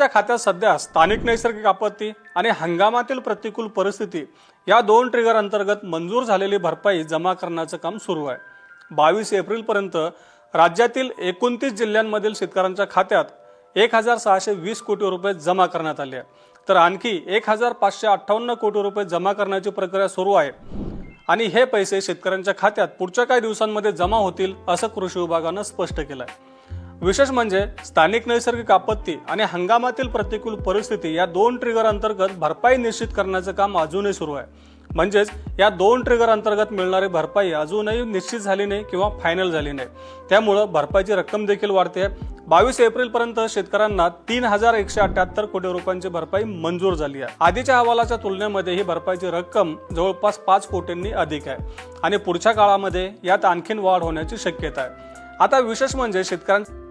शेतकऱ्यांच्या खात्यात सध्या स्थानिक नैसर्गिक आपत्ती आणि हंगामातील प्रतिकूल परिस्थिती या दोन ट्रिगर अंतर्गत मंजूर झालेली भरपाई जमा करण्याचं काम सुरू आहे. बावीस एप्रिलपर्यंत राज्यातील एकोणतीस जिल्ह्यांमधील शेतकऱ्यांच्या खात्यात एक हजार सहाशे वीस कोटी रुपये जमा करण्यात आले आहे. तर आणखी एक हजार पाचशे अठ्ठावन्न कोटी रुपये जमा करण्याची प्रक्रिया सुरू आहे आणि हे पैसे शेतकऱ्यांच्या खात्यात पुढच्या काही दिवसांमध्ये जमा होतील असं कृषी विभागानं स्पष्ट केलं आहे विशेष म्हणजे स्थानिक नैसर्गिक आपत्ती आणि हंगामातील प्रतिकूल परिस्थिती या दोन ट्रिगर अंतर्गत भरपाई निश्चित करण्याचं काम अजूनही सुरू आहे. म्हणजेच या दोन ट्रिगर अंतर्गत मिळणारी भरपाई अजूनही निश्चित झाली नाही किंवा फायनल झाली नाही. त्यामुळं भरपाईची रक्कम देखील वाढते. बावीस एप्रिलपर्यंत शेतकऱ्यांना तीन हजार एकशे अठ्याहत्तर कोटी रुपयांची भरपाई मंजूर झाली आहे. आधीच्या अहवालाच्या तुलनेमध्ये ही भरपाईची रक्कम जवळपास पाच कोटींनी अधिक आहे आणि पुढच्या काळामध्ये यात आणखीन वाढ होण्याची शक्यता आहे. आता विशेष म्हणजे शेतकऱ्यांच्या